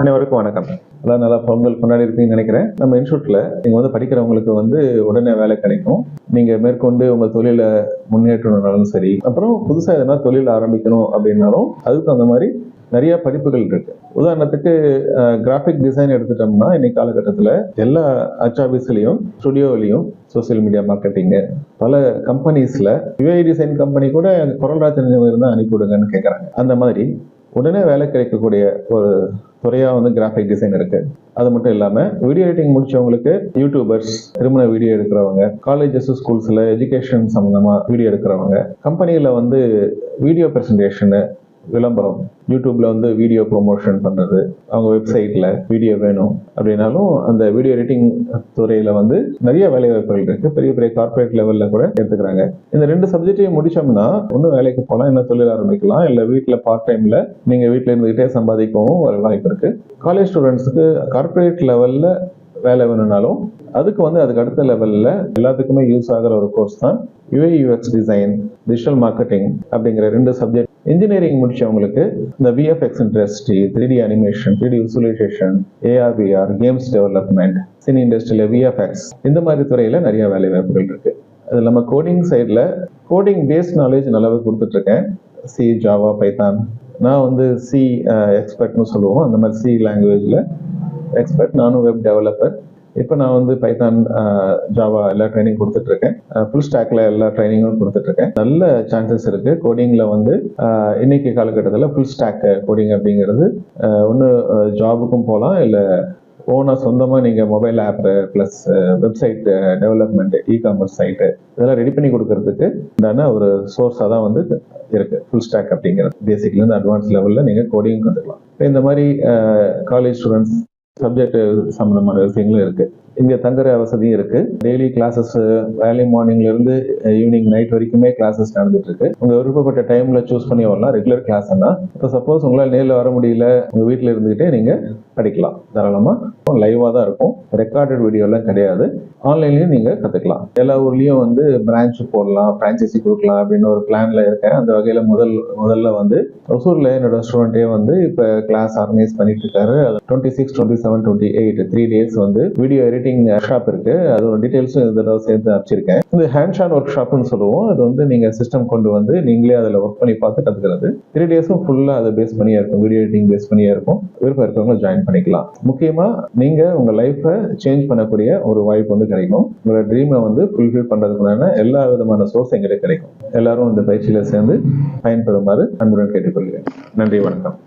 அனைவருக்கும் வணக்கம். அதான் நல்லா பொங்கல் கொண்டாடி இருக்கீங்கன்னு நினைக்கிறேன். நம்ம இன்ஸ்டியூட்ல நீங்க வந்து படிக்கிறவங்களுக்கு வந்து உடனே வேலை கிடைக்கும். நீங்க மேற்கொண்டு உங்க தொழில முன்னேற்றணும்னாலும் சரி அப்புறம் புதுசா எதனா தொழில் ஆரம்பிக்கணும் அப்படின்னாலும் அதுக்கு அந்த மாதிரி நிறைய படிப்புகள் இருக்கு. உதாரணத்துக்கு கிராஃபிக் டிசைன் எடுத்துட்டோம்னா இன்னைக்கு காலகட்டத்தில் எல்லா அச்சாபீஸ்லையும் ஸ்டுடியோவிலையும் சோசியல் மீடியா மார்க்கெட்டிங்கு பல கம்பெனிஸில் யூஐ டிசைன் கம்பெனி கூட குரல்ராஜ் தெரிஞ்சவங்க இருந்தால் அனுப்பிவிடுங்கன்னு கேட்குறாங்க அந்த மாதிரி உடனே வேலை கிடைக்கக்கூடிய ஒரு துறையாக வந்து கிராஃபிக் டிசைன் இருக்கு. அது மட்டும் இல்லாமல் வீடியோ எடிட்டிங் முடிச்சவங்களுக்கு யூடியூபர்ஸ் திருமண வீடியோ எடுக்கிறவங்க காலேஜஸ் ஸ்கூல்ஸில் எஜுகேஷன் சம்மந்தமாக வீடியோ எடுக்கிறவங்க கம்பெனியில் வந்து வீடியோ ப்ரெசன்டேஷனு விளம்பரம். யூடியூப்ல வந்து வீடியோ ப்ரொமோஷன் பண்றது. அவங்க வெப்சைட்ல வீடியோ வேணும் அப்படின்னாலும் அந்த வீடியோ எடிட்டிங் துறையில வந்து நிறைய வேலைவாய்ப்புகள் இருக்குது இருக்கு. பெரிய பெரிய கார்பரேட் லெவல்ல கூட எடுத்துக்கிறாங்க. இந்த ரெண்டு சப்ஜெக்டையும் முடிச்சோம்னா ஒன்றும் வேலைக்கு போகலாம் என்ன தொழில் ஆரம்பிக்கலாம். இல்லை வீட்டில் பார்ட் டைம்ல நீங்க வீட்டில் இருந்துகிட்டே சம்பாதிக்கவும் ஒரு வாய்ப்பு இருக்கு. காலேஜ் ஸ்டூடெண்ட்ஸுக்கு கார்பரேட் லெவல்ல வேலை வேணும்னாலும் அதுக்கு வந்து அதுக்கு அடுத்த லெவலில் எல்லாத்துக்குமே யூஸ் ஆகிற ஒரு கோர்ஸ் தான் UA UX design digital marketing அப்படிங்கிற ரெண்டு சப்ஜெக்ட் இன்ஜினியரிங் முடிச்சவங்களுக்கு இந்த VFX industry three D animation three D visualisation ஏஆர்பிஆர் games development cine இண்டஸ்ட்ரியில் விஎஃப்எக்ஸ் இந்த மாதிரி துறையில் நிறைய வேலை வாய்ப்புகள் இருக்கு. அது இல்லாமல் கோடிங் சைடில் கோடிங் பேஸ்ட் நாலேஜ் நல்லாவே கொடுத்துட்ருக்கேன். சி ஜாவா பைத்தான் நான் வந்து சி எக்ஸ்பர்ட்னு uh, சொல்லுவோம். அந்த மாதிரி சி லாங்குவேஜில் எக்ஸ்பர்ட் நானும் வெப் டெவலப்பர் இப்போ நான் வந்து பைத்தான் ஜாவா எல்லா ட்ரைனிங் கொடுத்துட்டு இருக்கேன் ஃபுல் ஸ்டாக்ல எல்லா ட்ரைனிங்கும் கொடுத்துட்டு இருக்கேன் நல்ல சான்சஸ் இருக்கு. கோடிங்ல வந்து இன்னைக்கு காலகட்டத்தில் ஃபுல் ஸ்டாக் கோடிங் அப்படிங்கிறது ஒன்று ஜாபுக்கும் போகலாம் இல்லை ஓனாக சொந்தமாக நீங்கள் mobile app plus website development e commerce site இதெல்லாம் ரெடி பண்ணி கொடுக்கறதுக்கு உண்டான ஒரு சோர்ஸாக தான் வந்து இருக்கு. ஃபுல் ஸ்டாக் அப்படிங்கிறது. பேசிக்லேருந்து அட்வான்ஸ் லெவலில் நீங்கள் கோடிங் கற்றுக்கலாம் இப்போ இந்த மாதிரி காலேஜ் ஸ்டூடெண்ட்ஸ் சப்ஜெக்ட் சம்மந்தமான விஷயங்களும் இருக்குது இங்கே தங்குற வசதியும் இருக்குது டெய்லி கிளாஸஸ் வேலை மார்னிங்லேருந்து ஈவினிங் நைட் வரைக்குமே கிளாஸஸ் நடந்துட்டுருக்கு உங்கள் விருப்பப்பட்ட டைமில் சூஸ் பண்ணி வரலாம். ரெகுலர் கிளாஸ்னா இப்போ சப்போஸ் உங்களால் நேரில் வர முடியல உங்கள் வீட்டில் இருந்துகிட்டே நீங்கள் படிக்கலாம். தாராளமாக லைவாக தான் இருக்கும். ரெக்கார்டட் வீடியோலாம் கிடையாது. ஆன்லைன்லேயும் நீங்கள் கற்றுக்கலாம் எல்லா ஊர்லேயும் வந்து பிரான்ச் போடலாம். ஃப்ரான்ச்சைசி கொடுக்கலாம் அப்படின்னு ஒரு பிளானில் இருக்கேன். அந்த வகையில் முதல் முதல்ல வந்து ஒசூரில் என்னோட ஸ்டூடெண்ட்டே வந்து இப்போ கிளாஸ் ஆர்கனைஸ் பண்ணிட்டு இருக்காரு. Twenty six twenty seven seven twenty eight three days வந்து வீடியோ எடிட்டிங் ஷாப் இருக்கு. அதோட டீடைல்ஸும் இந்த தடவை சேர்த்து அனுப்பிச்சிருக்கேன். இந்த ஹேண்ட் ஆன் ஒர்க் ஷாப்னு சொல்லுவோம். அது வந்து நீங்க சிஸ்டம் கொண்டு வந்து நீங்களே அதில் ஒர்க் பண்ணி பார்த்து கற்றுக்கிறது த்ரீ டேஸும் ஃபுல்லா அதை பேஸ் பண்ணியே இருக்கும். வீடியோ எடிட்டிங் பேஸ் பண்ணியே இருக்கும். விருப்பம் இருக்கவங்க ஜாயின் பண்ணிக்கலாம். முக்கியமா நீங்க உங்க லைஃப்பை சேஞ்ச் பண்ணக்கூடிய ஒரு வாய்ப்பு வந்து கிடைக்கும். உங்களோட ட்ரீமை வந்து ஃபுல்ஃபில் பண்ணுறதுக்குள்ளான எல்லா விதமான சோர்ஸ் எங்கிட்ட கிடைக்கும். எல்லாரும் இந்த பயிற்சியில சேர்ந்து பயன்பெறுமாறு அன்புடன் கேட்டுக்கொள்கிறேன். நன்றி வணக்கம்.